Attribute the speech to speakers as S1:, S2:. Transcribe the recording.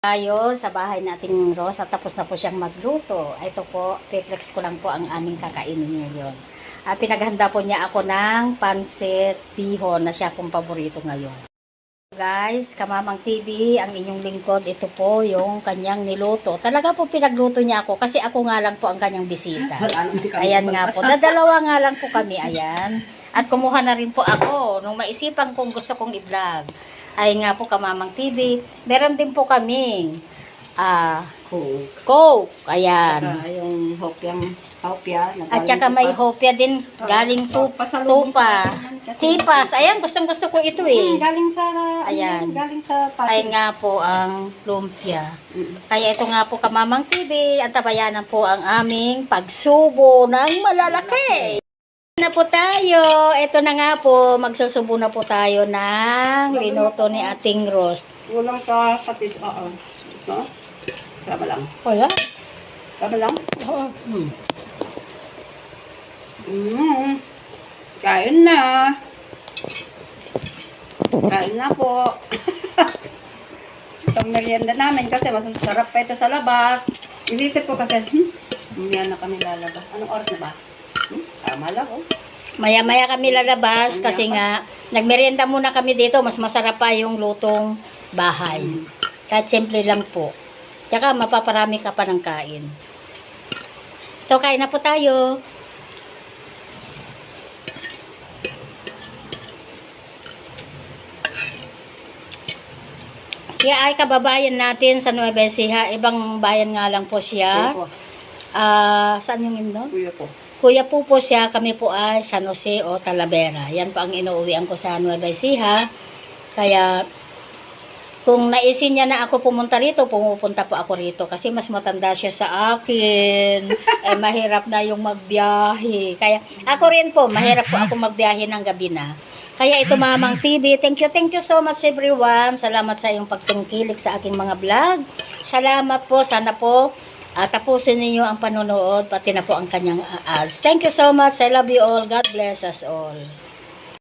S1: tayo sa bahay nating Rosa tapos na po siyang magluto. Ito po, piplex ko lang po ang aming kakainin ngayon. At pinaghanda po niya ako ng pansit bihon na siya pong paborito ngayon. Guys, Kamamang TV, ang inyong lingkod, ito po yung kanyang niluto. Talaga po pinagluto niya ako kasi ako nga lang po ang kanyang bisita. Ayan nga po. Dadalawa nga lang po kami. Ayan. At kumuha na rin po ako nung maisipan kong gusto kong i-vlog. Ayan nga po Kamamang TV. Meron din po kaming ah
S2: Coke.
S1: Coke. Ayan.
S2: Saka yung hopya. na
S1: At
S2: galing
S1: saka may hopya din galing
S2: Oo,
S1: tup
S2: pasalubong
S1: tupa.
S2: sa akin yan kasi-
S1: Tipas. Ayan, gustong gusto ko ito eh.
S2: galing sa,
S1: Ayan.
S2: ano, galing sa Pasig.
S1: Ayan nga po ang lumpia.
S2: Mm.
S1: Kaya ito nga po Kamamang TV, ang tabayanan po ang aming pagsubo ng malalaki. Na po tayo. Ito na nga po, magsusubo na po tayo ng linuto ni Ating Rose.
S2: Walang sa katis. Oo. So, Sama lang.
S1: Kaya?
S2: Sama lang.
S1: Oo. Hmm.
S2: Mm. Kain na. Kain na po. Itong merienda namin kasi mas sarap pa ito sa labas. Inisip ko kasi, hmm, mamaya na kami lalabas. Anong oras na ba? Tama lang oh.
S1: Maya-maya kami lalabas kasi nga nagmerienda muna kami dito. Mas masarap pa yung lutong bahay.
S2: Hmm.
S1: Kahit simple lang po. Tsaka mapaparami ka pa ng kain. So, kain na po tayo. Siya ay kababayan natin sa Nueva Ecija. Ibang bayan nga lang po siya. Ah, saan yung indo?
S2: Kuya po.
S1: Kuya po po siya, kami po ay San Jose o Talavera. Yan po ang inuuwian ko sa Nueva Ecija. Kaya, kung naisin niya na ako pumunta rito, pumupunta po ako rito. Kasi mas matanda siya sa akin. eh, mahirap na yung magbiyahe. Kaya, ako rin po, mahirap po ako magbiyahe ng gabi na. Kaya ito Mamang TV, thank you, thank you so much everyone. Salamat sa iyong pagtungkilik sa aking mga vlog. Salamat po, sana po ah, tapusin ninyo ang panonood, pati na po ang kanyang ads. Thank you so much. I love you all. God bless us all.